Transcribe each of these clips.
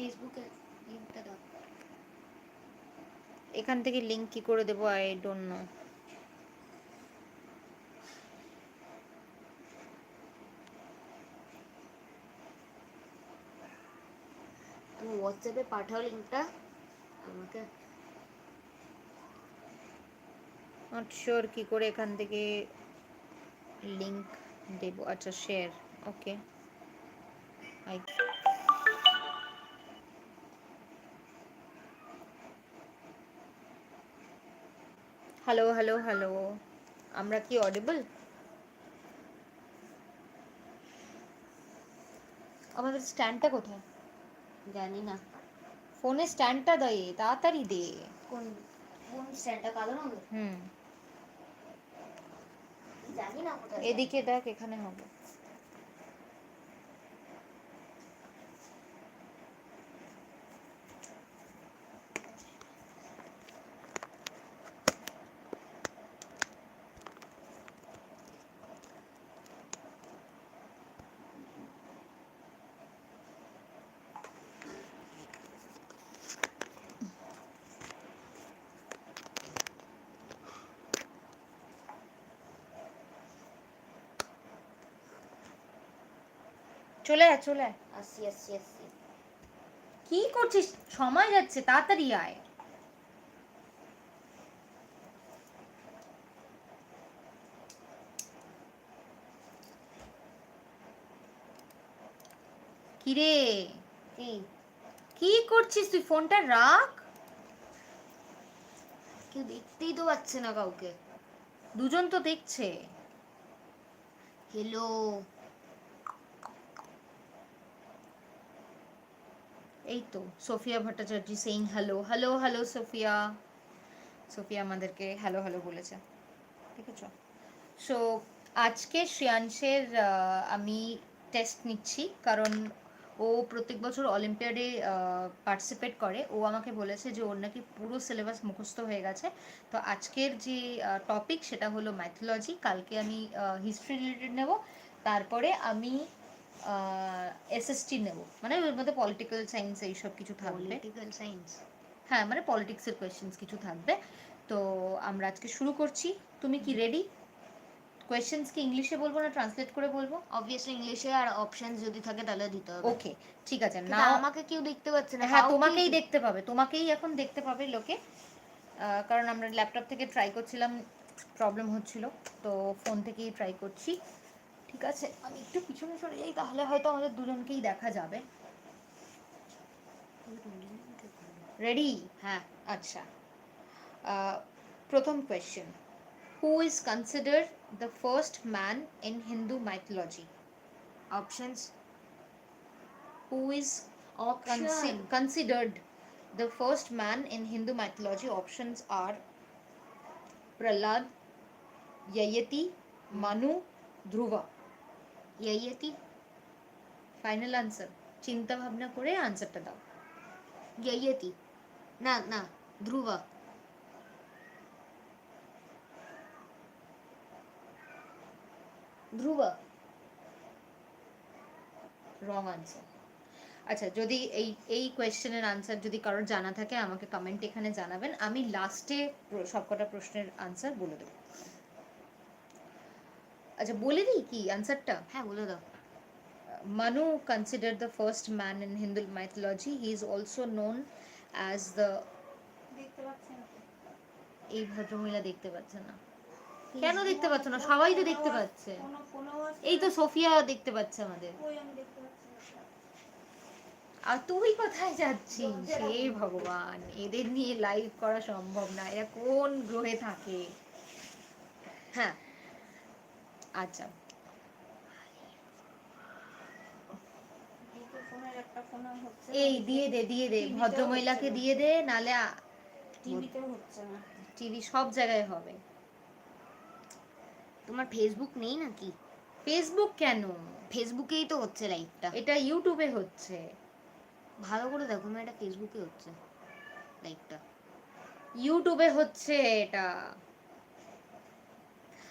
ফেসবুকে লিঙ্কটা দাও। এখান থেকে লিংক কি করে দেবো? আই ডোন্ট নো তুমি হোয়াটসঅ্যাপে পাঠাও লিঙ্কটা আমাকে। নট শিওর কি করে এখান থেকে লিংক দেব। আচ্ছা share okay I hello hello hello আমরা কি অডিবল আমাদের স্ট্যান্ডটা কোথায় জানি না ফোনে স্ট্যান্ডটা দে তাড়াতাড়ি দে কোন কোন স্ট্যান্ডটা কালো রঙের হুম জানি না কোথায় এদিকে দেখ এখানে হবে চলে আয় চলে আয়। আসছি আসছি আসছি। কি করছিস? সময় যাচ্ছে তাড়াতাড়ি আয়। কিরে? কি? করছিস তুই? ফোনটা রাখ। কেউ দেখতেই তো পাচ্ছে না কাউকে। দুজন তো দেখছে। হ্যালো এই তো, Sophia Bhattacharya saying hello hello hello Sophia. Sophia আমাদেরকে হ্যালো হ্যালো বলেছে ঠিক আছে সো আজকে শ্রেয়াংশের আমি টেস্ট নিচ্ছি, কারণ ও প্রত্যেক বছর অলিম্পিয়াডে পার্টিসিপেট করে। ও আমাকে বলেছে যে ওর নাকি পুরো সিলেবাস মুখস্থ হয়ে গেছে। তো আজকের যে টপিক সেটা হলো ম্যাথোলজি কালকে আমি হিস্ট্রি রিলেটেড নেব। তারপরে আমি এসএসটি নেব। মানে ওর মধ্যে পলিটিক্যাল সায়েন্স এইসব কিছু থাকবে। পলিটিক্যাল সায়েন্স হ্যাঁ মানে পলিটিক্সের কোয়েশ্চেন্স কিছু থাকবে। তো আমরা আজকে শুরু করছি। তুমি কি রেডি কোয়েশ্চেন্স কি ইংলিশে বলব না ট্রান্সলেট করে বলব? অবভিয়াসলি ইংলিশে আর অপশনস যদি থাকে তাহলে দিতে হবে। ওকে ঠিক আছে। না আমাকে কেউ দেখতে পাচ্ছে না। হ্যাঁ তোমাকেই দেখতে পাবে। তোমাকেই এখন দেখতে পাবে লোকে। কারণ আমরা ল্যাপটপ থেকে ট্রাই করছিলাম প্রবলেম হচ্ছিল। তো ফোন থেকেই ট্রাই করছি। ঠিক আছে আমি একটু পিছনে সরে যাই তাহলে হয়তো আমাদের দুজনকেই দেখা যাবে রেডি হ্যাঁ আচ্ছা আহ, প্রথম question who is consider the first man in Hindu mythology options who is option consi- considered the first man in Hindu mythology. Options are Prahlad, Yayati, Manu, Dhruva. Yayati final answer চিন্তা ভাবনা করে আনসারটা দাও। ইয়াইয়াতি না না, Dhruba. Dhruba. Wrong answer আচ্ছা যদি এই এই কোয়েশ্চেনের আনসার যদি কারোর জানা থাকে, আমাকে কমেন্ট এখানে জানাবেন। আমি লাস্টে সবকটা প্রশ্নের আনসার বলে দেবো। আচ্ছা বলে দিই কি আনসারটা হ্যাঁ বলে দাও। Manu, considered the first man in Hindu mythology, he is also known as the এই ভদ্রমহিলা দেখতে পাচ্ছে না। কেন দেখতে পাচ্ছ না? সবাই তো দেখতে পাচ্ছে। এই তো সোফিয়া দেখতে পাচ্ছে আমাদের। আর তুই কোথায় যাচ্ছিস? হে ভগবান এদের নিয়ে লাইভ করা সম্ভব না। এরা কোন গ্রহে থাকে? হ্যাঁ। আচ্ছা। এই দিয়ে দে দিয়ে দে ভদ্র ভদ্রমহিলাকে দিয়ে দে নালে টিভিতেও হচ্ছে না। টিভি সব জায়গায় হবে। তোমার ফেসবুক নেই নাকি? ফেসবুক কেন? ফেসবুকেই তো হচ্ছে লাইভটা এটা ইউটিউবে হচ্ছে। ভালো করে দেখো না এটা ফেসবুকে হচ্ছে লাইভটা ইউটিউবে হচ্ছে এটা।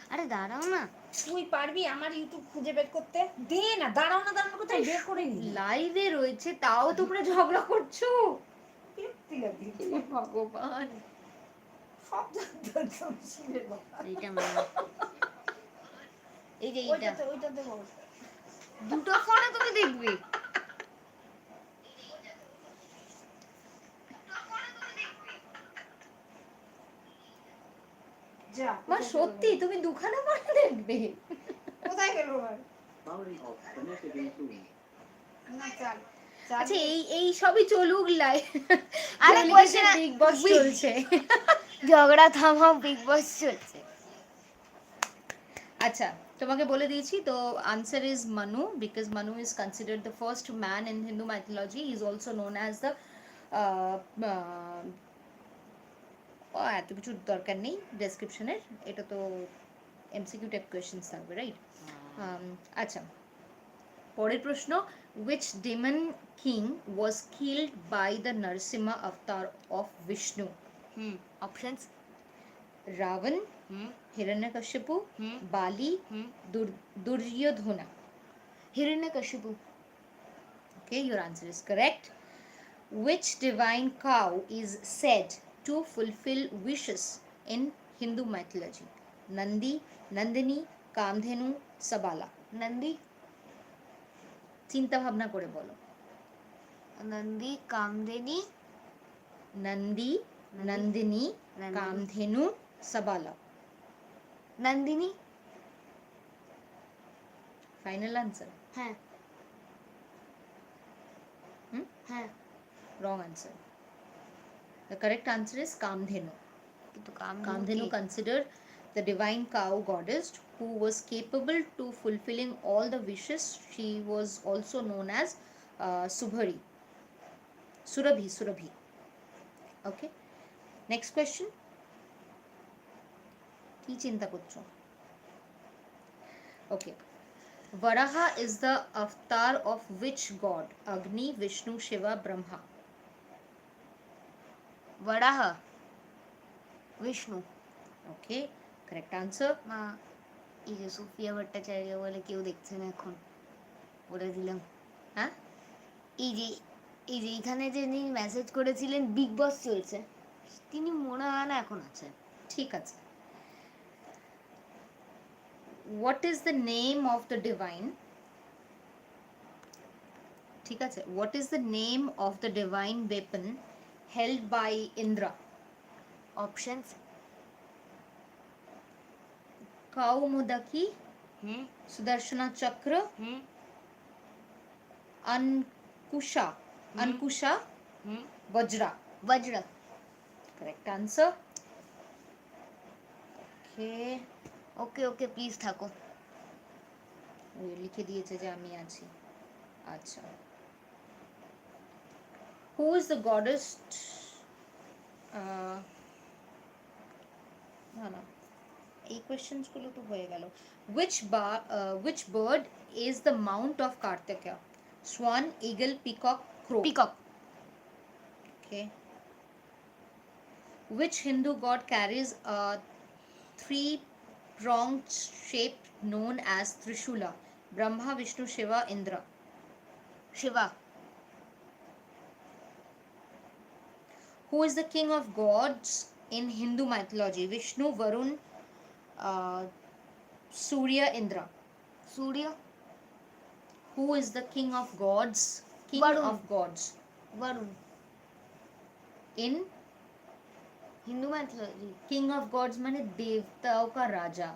আরে দাঁড়াও না। তুই পারবি আমার ইউটিউব খুঁজে বের করতে? দে না দাঁড়াও না দাঁড়ানো কোথায়? বের করে নি। লাইভে রয়েছে তাও তোমরা ঝগড়া করছ? ভগবান। এই যে এইটা। দুটো ফোনে তুমি দেখবে যা মা ওইটাতে সত্যি তুমি দুখানা করে দেখবে। কোথায় গেল আচ্ছা এই এই সবই চলুক লাইভ আরে আ- বিগ বস চলছে। ঝগড়া থামাও বিগ বস চলছে। আচ্ছা তোমাকে বলে দিয়েছি তো answer is Manu because Manu is considered the first man in Hindu mythology is also known as the এত কিছুর দরকার নেই ডেসক্রিপশনের এটা তো এমসিকিউ টাইপ কোয়েশ্চেন্স থাকবে রাইট আচ্ছা পরের প্রশ্ন which demon king was killed by the Narasimha avatar of Vishnu hmm options Ravana hmm Hiranyakashipu hmm Bali hmm দুর- Duryodhana Hiranyakashipu Okay, your answer is correct. Which divine cow is said to fulfill wishes in Hindu mythology? Nandi, Nandini, Kamdhenu, Sabala. Nandi চিন্তা ভাবনা করে বলো Nandi Kamadhenu Nandi Nandini. Kamadhenu Sabala Nandini final answer হ্যাঁ হুম? হ্যাঁ wrong answer The correct answer is Kamdhenu কিন্তু Kamadhenu Kamdhenu কি? considered the divine cow goddess who was capable to fulfilling all the wishes. She was also known as uh, Subhari. Surabhi, Surabhi. Okay. Next question. কি চিন্তা করছো ওকে Varaha is the avatar of which god? Agni, Vishnu, Shiva, Brahma. Varaha Vishnu Okay, correct answer. মা এই যে সুফিয়া ভট্টাচার্য বলে কেউ দেখছে না এখন বলে দিলাম হ্যাঁ এই যে এই যে এখানে যে যিনি মেসেজ করেছিলেন বিগ বস চলছে তিনি মনে হয় না এখন আছে ঠিক আছে what is the name of the divine ঠিক আছে what is the name of the divine weapon held by Indra? Options Kau Mudaki. hmm? Sudarshana Chakra, hmm? Ankusha, hmm? Ankusha, hmm? Vajra. Vajra. Correct answer. Okay. Okay okay please थको लिखे दिए जामी आछे अच्छा আচ্ছা who is the goddess না না এই কোয়েশ্চেন্সগুলো তো হয়ে গেল উইচ বা which bird is the mount of Kartika swan eagle peacock crow peacock Okay. Which Hindu god carries a three pronged shape known as Trishula? Brahma, Vishnu, Shiva, Indra. Shiva who is the king of gods in Hindu mythology? Vishnu, Varun, uh, Surya, Indra. Surya. Who is the king of gods? King Varun. of gods. Varun. In Hindu mythology. King of gods means देवताओं ka raja.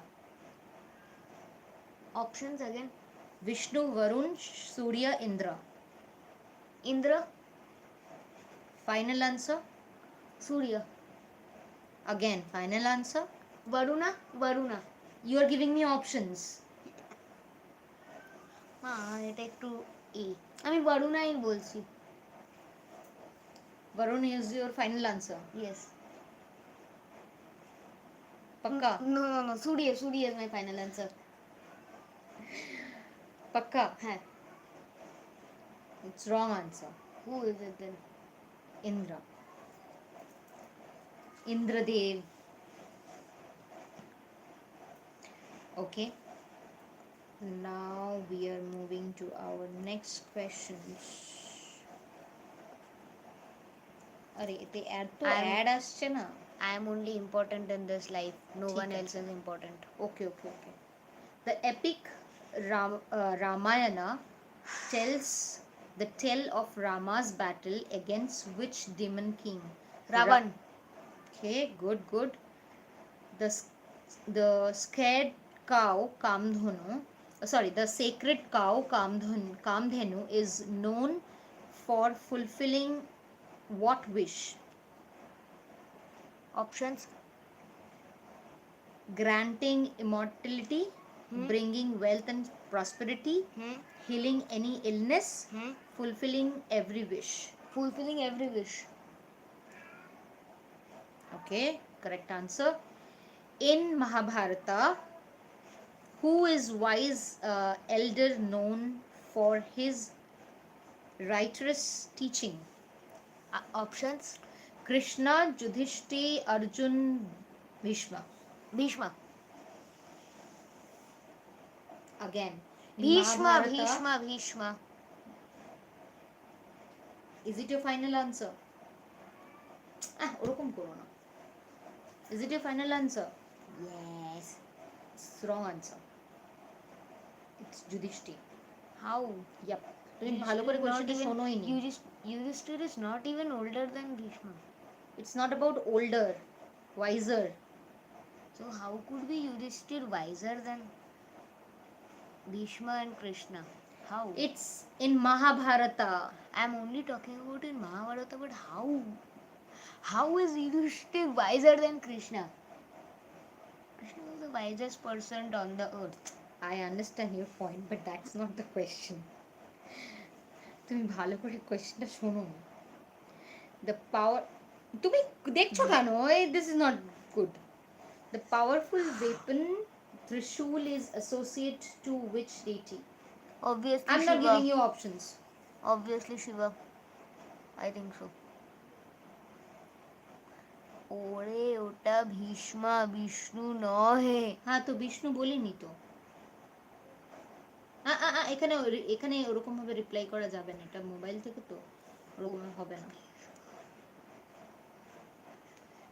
Options again. Vishnu, Varun, Surya, Indra. Indra. Final answer. Surya again final answer Baruna Baruna you are giving me options মা এটা একটু এ আমি বরুণাই বলছি varun is your final answer yes pakka no no no Surya Surya is my final answer pakka হ্যাঁ it's wrong answer who is it then indra Indradev. Okay. Now we are moving to our next questions. I am only important in this life. No one else is important. Okay, okay, okay. The epic Ram, uh, Ramayana tells the tale of Rama's battle against which demon king? Ravan. Okay, good, good. The the scared cow Kamdhanu, uh, sorry, the sacred cow Kamdhanu, Kamdhenu is known for fulfilling what wish? Options. Granting immortality, Hmm. bringing wealth and prosperity, Hmm? healing any illness, Hmm? fulfilling every wish. Fulfilling every wish. Okay, correct answer. In Mahabharata, who is wise uh, elder known for his righteous teaching? Uh, options. Krishna, Yudhishthir, Arjun, Bhishma. Bhishma. Again. in Bhishma. Mahabharata- Bhishma. Bhishma. Is it your final answer? আহ ওরকম করো না Is it your final answer? Yes. It's wrong answer. It's Yudhishthir. How? Yep. তুমি ভালো করে কোশ্চেনটা শোনোই নি Yudhishthir is not even older than Bhishma. It's not about older, wiser. So how could be Yudhishthir wiser than Bhishma and Krishna? How? It's in Mahabharata. I'm only talking about in Mahabharata, but how? How is Yudhishthir wiser than Krishna? Krishna was the wisest person on the earth. I understand your point, but that's not the question. তুমি ভালো করে কোয়েশ্চেনটা শোনো the power তুমি দেখছো কেন this is not good the powerful weapon trishul is associate to which deity Obviously, I'm not Shiva. giving you options. Obviously, Shiva. I think so. ওরে ওটা ভীষ্মা বিষ্ণু নহে। হ্যাঁ তো বিষ্ণু বলিনি তো। এখানে এখানে ওরকম ভাবে রিপ্লাই করা যাবে না। এটা মোবাইল থেকে তো ওরকম হবে না।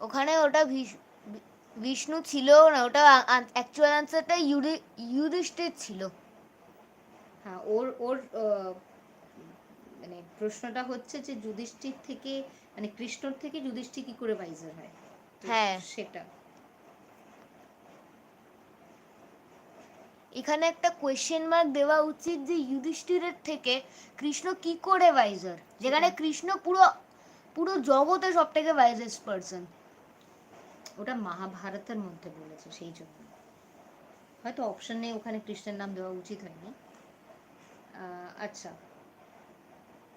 ওখানে ওটা বিষ্ণু ছিল না ওটা অ্যাকচুয়াল আনসারটা ইউধিষ্ঠির ছিল। হ্যাঁ ওর ওর মানে প্রশ্নটা হচ্ছে যে যুধিষ্ঠির থেকে মানে কৃষ্ণর থেকে যুধিষ্ঠির কি করে ভাইজার হয়? হ্যাঁ। সেটা। এখানে একটা কোয়েশ্চেন মার্ক দেওয়া উচিত যে যুধিষ্ঠিরের থেকে কৃষ্ণ কি করে ভাইজার যেখানে কৃষ্ণ পুরো পুরো জগতে সব থেকে ভাইজেস্ট পার্সন ওটা মহাভারতের মধ্যে বলেছে সেই জন্য। হয়তো অপশনে ওখানে কৃষ্ণের নাম দেওয়া উচিত হয়নি। আহ, আচ্ছা।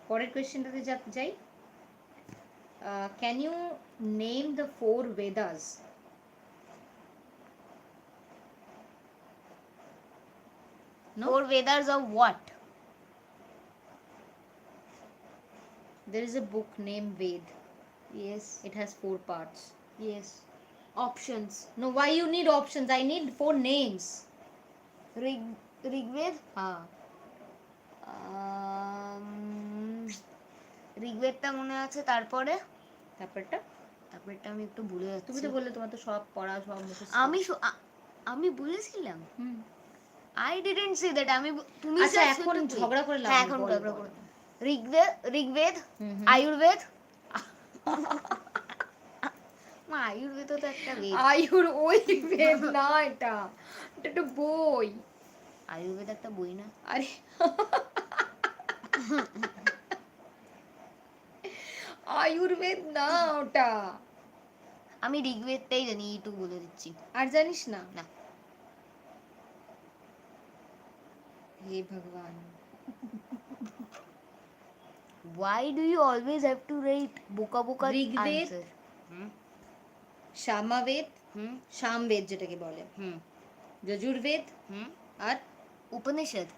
পরের কোয়েশ্চেনটাতে যাই can you name the four Vedas No? Four Vedas of what There is a book named Ved. Yes It has four parts. Yes options No, why you need options? I need four names. Rig Rigveda Ah, ঋগ্বেদটা মনে আছে? তারপরে? তারপরটা? তারপরটা আমি একটু ভুলে যাচ্ছি। তুমি তো বললে তোমার তো সব পড়া সব মুখস্থ। আমি আমি বলেছিলাম hmm. I didn't say that আমি তুমি আচ্ছা এখন ঝগড়া করে লাভ হ্যাঁ এখন ঝগড়া করে। ঋগ্বেদ ঋগ্বেদ। আয়ুর্বেদ। মা আয়ুর্বেদ তো একটা বেদ। আয়ুর ওই বেদ না এটা। এটা একটা বই। আয়ুর্বেদ একটা বই না। আরে। আয়ুর্বেদ না ওটা। আমি ঋগ্বেদটাই জানি একটু বলে দিচ্ছি। আর জানিস না? না। হে ভগবান। Why do you always have to write বোকা বোকা ঋগ্বেদ সামাবেদ সামবেদ যেটাকে বলে। যজুর্বেদ আর উপনিষদ।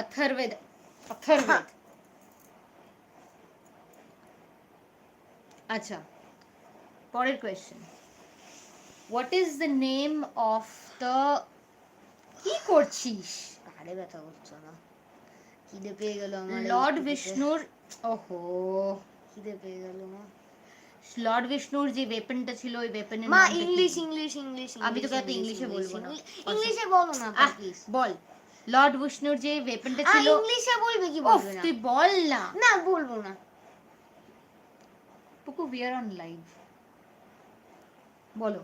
অথর্বেদ। অথর্বেদ। আচ্ছা পরের question what is the name of the কি করছিস? ঘাড়ে ব্যথা করছে না। খিদে পেয়ে গেল আমার লর্ড বিষ্ণুর ওহো। খিদে পেয়ে গেল মা লর্ড বিষ্ণুর যে ওয়েপনটা ছিল ওই ওয়েপনের মা ইংলিশ ইংলিশ ইংলিশ আমি তোকে এত ইংলিশে বলব না। ইংলিশে বলো না প্লিজ বল। লর্ড বিষ্ণুর যে ওয়েপনটা ছিল ইংলিশে বলবে কি বলবে না? তুই বল না। না বলব না। পুকু উই আর অন লাইভ বলো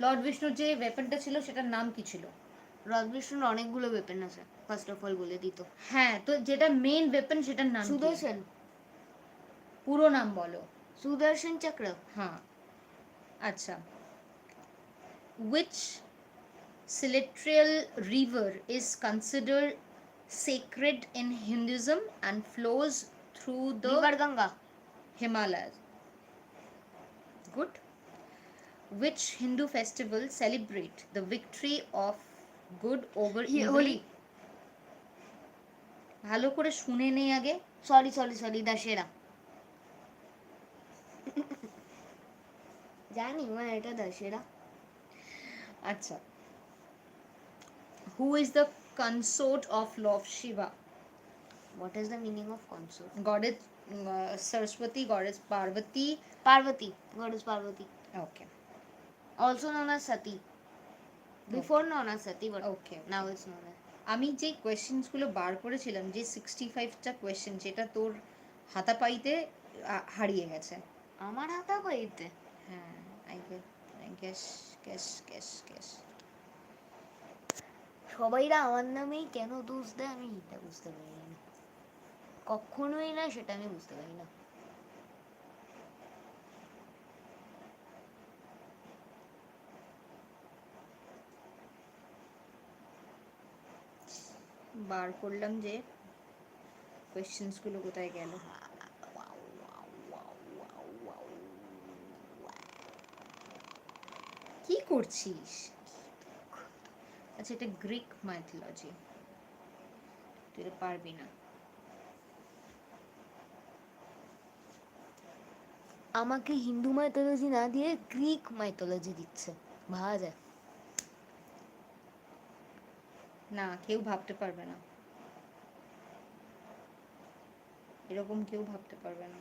লর্ড বিষ্ণুর যে ওয়েপনটা ছিল সেটার নাম কি ছিল রথ বিষ্ণুর অনেকগুলো ওয়েপেন আছে ফার্স্ট অফ অল বলে দিত হ্যাঁ তো যেটা মেইন ওয়েপন সেটার নাম কি? সুদর্শন পুরো নাম বলো সুদর্শন চক্র হ্যাঁ আচ্ছা which celestial river is considered sacred in Hinduism and flows through the river Ganga Himalayas. Good. Which Hindu festival celebrate the victory of good over evil? ভালো করে শুনে নেই আগে সরি সরি সরি দশেরা জানি মা এটা দশেরা আচ্ছা Who is the consort of Lord Shiva? What is the meaning of consort Goddess uh, Saraswati, Goddess Parvati. Parvati. Goddess Parvati. Okay. Also known as Sati before known as Sati but Okay. Now it's known as আমি যে কোয়েশ্চেন্সগুলো বার করেছিলাম যে sixty ফাইভটা question যেটা তোর হাতাপাইতে আ- হারিয়ে গেছে। আমার হাতা পাইতে হ্যাঁ I guess guess guess guess সবাইরা আমার নামেই কেন দোষ দেয়? আমি এটা বুঝতে পারি কখনোই না, সেটা আমি বুঝতে পারি না। বার করলাম যে কোয়েশ্চেন্সগুলো কোথায় গেল? কি করছিস? আচ্ছা এটা গ্রিক মাইথোলজি তুই পারবি না। আমাকে হিন্দু মাইথোলজি না দিয়ে গ্রিক মাইথোলজি দিচ্ছে। ভাবা যায়। না কেউ ভাবতে পারবে না। এরকম কেউ ভাবতে পারবে না।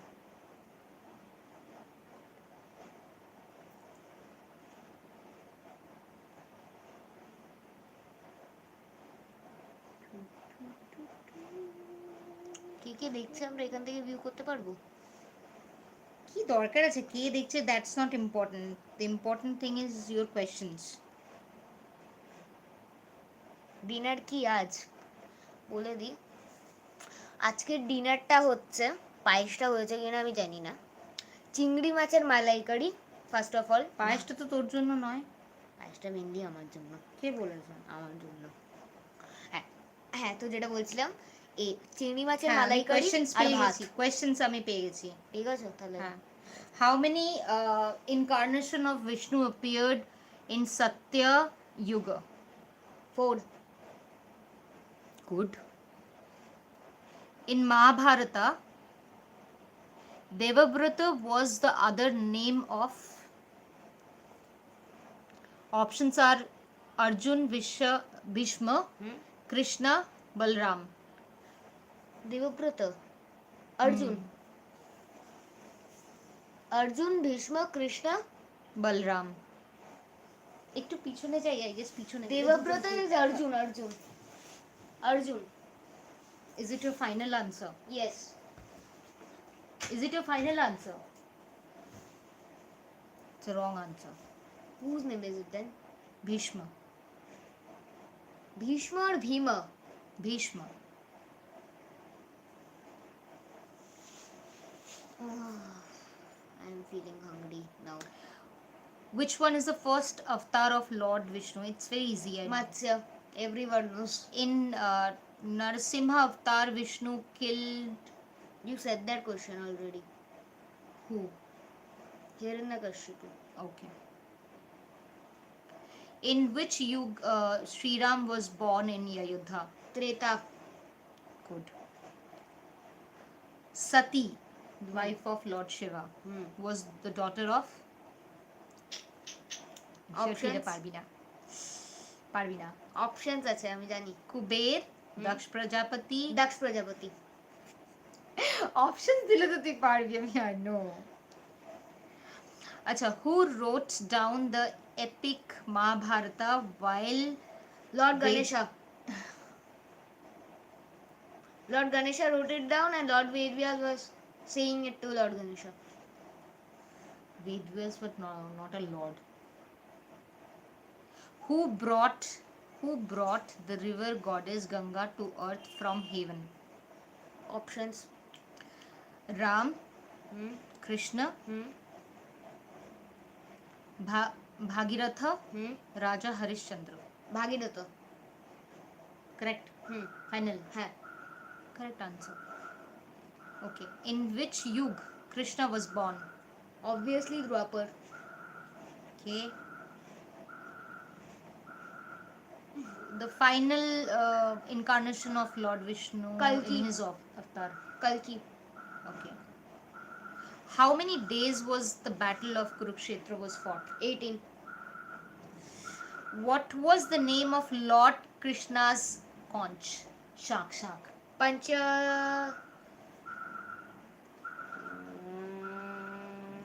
কে কে দেখছে আমরা এখান থেকে ভিউ করতে পারব? কি দরকার আছে? কে দেখছে that's not important the important thing is your questions dinner কি আজ? বলে দিই আজকের ডিনারটা হচ্ছে পায়েসটা হয়েছে কিনা আমি জানি না। চিংড়ি মাছের মালাইকারি ফার্স্ট অফ অল পায়েসটা তো তোর জন্য নয়। পায়েসটা মেনলি আমার জন্য। কে বলেছে? আমার জন্য। হ্যাঁ হ্যাঁ তো যেটা বলছিলাম এই চিংড়ি মাছের হ্যাঁ, আমি মালাইকারি questions আর পেয়ে ভাত গেছি কোয়েশ্চেন্স আমি পেয়ে গেছি ঠিক আছে তাহলে হ্যাঁ how many incarnation of Vishnu appeared in satya yuga four good in mahabharata devabrata was the other name of options are arjun Visha, bhishma hmm krishna balram Debabrata Arjun Arjun Bhishma Krishna balram একটু পিছনে যাই আই গেস পিছনে Devabrata is Arjun Arjun Arjun is it your final answer yes is it your final answer it's a wrong answer whose name is it then bhishma Bhishma R Bhim bhishma Oh, I'm feeling hungry now. Which one is the first avatar of Lord Vishnu? It's very easy. I Matsya. Everyone knows. In uh, Narasimha avatar, Vishnu killed. You said that question already. Who? Hiranyakashipu. Okay. In which yug uh, Sri Ram was born in Ayodhya? Treta. Good. Sati wife of Lord Shiva, hmm was the daughter of. Options? পারবি না পারবি না options আছে আমি জানি কুবের দক্ষ প্রজাপতি দক্ষ প্রজাপতি অপশন দিলে তো তুই পারবি আমি আই নো আচ্ছা who wrote down the epic Mahabharata while Lord Ved- Ganesha. Lord Ganesha wrote it down and Lord Vedvyas was saying it to Lord Ganesha. Vedvyas but no, not a lord who brought who brought the river goddess Ganga to earth from heaven Options. Ram Hmm. Krishna Hmm. Bha- Bhagiratha Hmm. Raja Harishchandra Bhagiratha. correct Hmm. final है correct answer okay in which yug Krishna was born obviously Dwapar. Okay. The final uh, incarnation of Lord Vishnu Kalki. in his av- avatar. Kalki. Okay. How many days was the battle of Kurukshetra was fought? 18. What was the name of Lord Krishna's conch? Shark, shark. Pancha.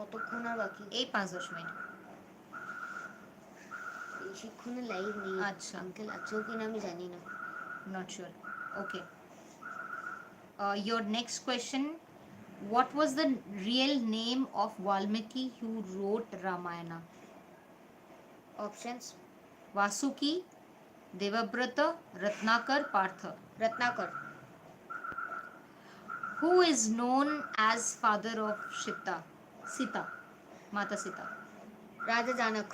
কতক্ষণ আর বাকি এই পাঁচ দশ minute বেশিক্ষণে live নেই আচ্ছা। Uncle আছেও কিনা আমি জানি না not sure okay uh, your next question what was the real name of valmiki who wrote ramayana options vasuki devabrata ratnakar partha Ratnakar who is known as father of sita Sita माता सीता राजा Janak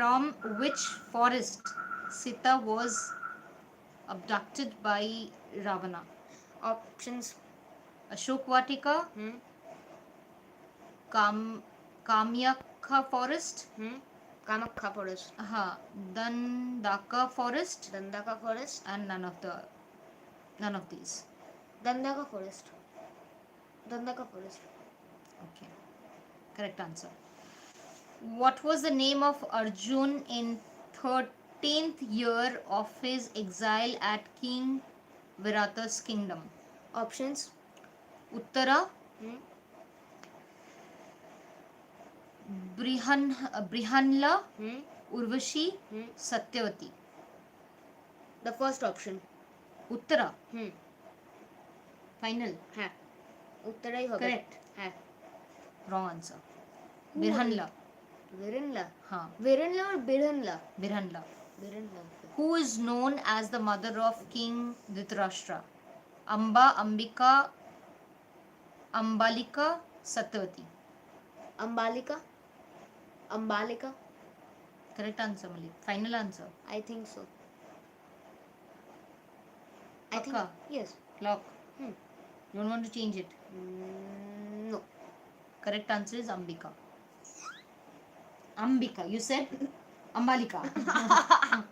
from which forest Sita was abducted by Ravana? Options Ashok Vatika, hmm? Kam, Kamyakha forest, hmm? Kamakha forest, uh-huh. Dandaka forest, Dandaka forest, and none of the none of these. Dandaka forest. Danda Kapoor is okay. Correct answer. What was the name of Arjun in 13th year of his exile at King Virata's kingdom? Options. Uttara. Hmm. Brihan Brihannala Urvashi Satyavati the first option Uttara final है উত্তরাই হবে correct হ্যাঁ wrong answer Who birhanla বেরেনলা हाँ বেরেনলা আর বেরেনলা birhanla বেরেনলা who is known as the mother of king dhritarashtra amba ambika ambalika satyavati Ambalika Ambalika correct answer malik final answer I think so. I think Pakka? yes. lock Hmm. you don't want to change it? Mm, no. correct answer is ambika. Ambika. You said ambalika.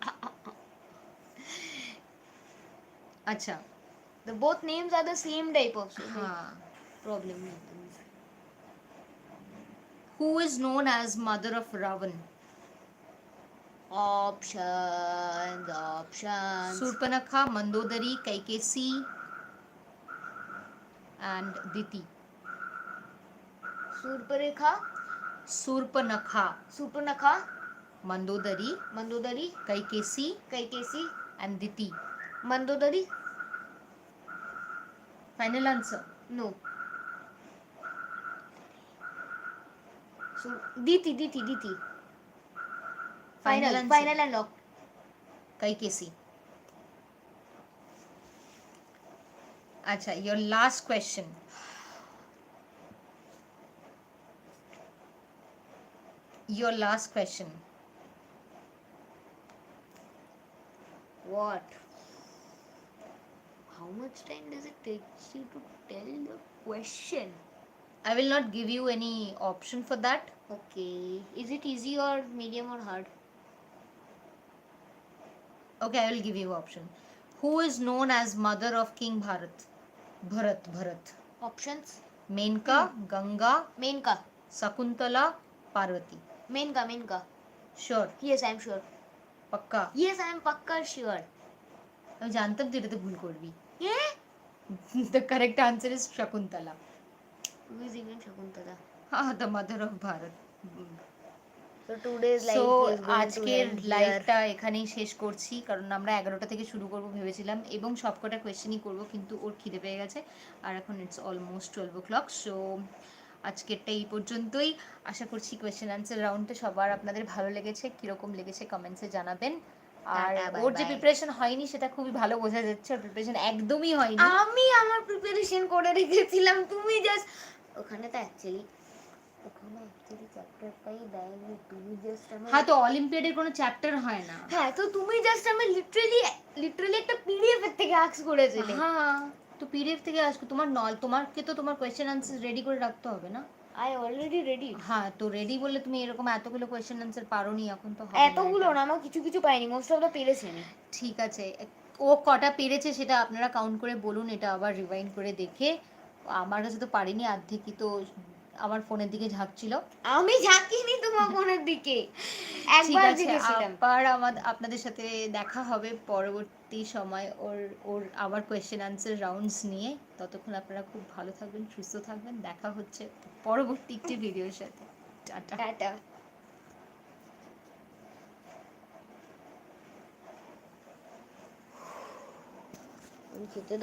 Acha. The both names are the same type of so हाँ problem. who is known as mother of ravan? Options, options. surpanakha mandodari kaikesi and diti Surparekha, surpanakha Supanakha, mandodari Mandodari, kaikesi Kaikesi, and diti Mandodari. final answer No. So Diti, Diti, Diti. Final Final, final and lock. kaikesi acha your last question your last question what? How much time does it take you to tell the question? I will not give you any option for that. Okay. Is it easy or medium or hard? Okay, I will give you option. Who is known as mother of King Bharat? Bharat Bharat. Option Menaka Ganga. Menaka. Shakuntala Parvati. Menaka Menaka. Sure yes I am sure पक्का? Yes I am पक्का sure अब जानता हूँ तेरे भूल कोडवी. ये the correct answer is Shakuntala. Who Shakuntala? हाँ the mother of Bharat. So আজকের. লাইভটা এখানেই শেষ করছি কারণ আমরা এগারোটা থেকে শুরু করব ভেবেছিলাম এবং সবকটা কোয়েশ্চেনই করব কিন্তু ওর খিদে পেয়ে গেছে আর এখন it's almost twelve o'clock so আজকেরটা এই পর্যন্তই। আশা করছি কোয়েশ্চেন আনসার রাউন্ডটা সবার আপনাদের ভালো লেগেছে কীরকম লেগেছে কমেন্টসে জানাবেন। আর ওর যে প্রিপারেশন হয়নি সেটা খুবই ভালো বোঝা যাচ্ছে ওর প্রিপারেশন একদমই হয়নি। আমি আমার প্রিপারেশন করে রেখেছিলাম তুমি জাস্ট ওখানে তো অ্যাকচুয়ালি ওখানে অ্যাকচুয়ালি চ্যাপ্টারটাই দেয়নি তুমি জাস্ট আমার হ্যাঁ তো অলিম্পিয়াডের কোনো চ্যাপ্টার হয় না। হ্যাঁ তো তুমি জাস্ট আমি লিটারালি লিটারালি একটা পিডিএফ এর থেকে আক্স করেছিলে। হ্যাঁ তো পিডিএফ থেকে আসবে তোমার নল তোমাকে তো তোমার কোয়েশ্চেন আনসার রেডি করে রাখতে হবে না? আই অলরেডি রেডি হ্যাঁ তো রেডি বললে তুমি এরকম এতগুলো কোয়েশ্চেন আনসার পারোনি এখন তো হবে এতগুলো না আমার কিছু কিছু পাইনি মোস্ট অফ দ্য পেরেছি ঠিক আছে ও কটা পেরেছে সেটা আপনারা কাউন্ট করে বলুন এটা আবার রিভাইন্ড করে দেখে। আমার কাছে তো পারিনি অর্ধেকই তো আমার ফোনের দিকে ঝাঁকছিল। আমি ঝাঁকিনি তোমার ফোনের দিকে। একবার দেখেছিলাম। আবার আমাদের আপনাদের সাথে দেখা হবে পরবর্তী সময় ওর ওর আবার কোয়েশ্চেন আনসার রাউন্ডস নিয়ে। ততক্ষণ আপনারা খুব ভালো থাকবেন সুস্থ থাকবেন। দেখা হচ্ছে পরবর্তী একটি ভিডিওর সাথে। টাটা। টাটা। খেতে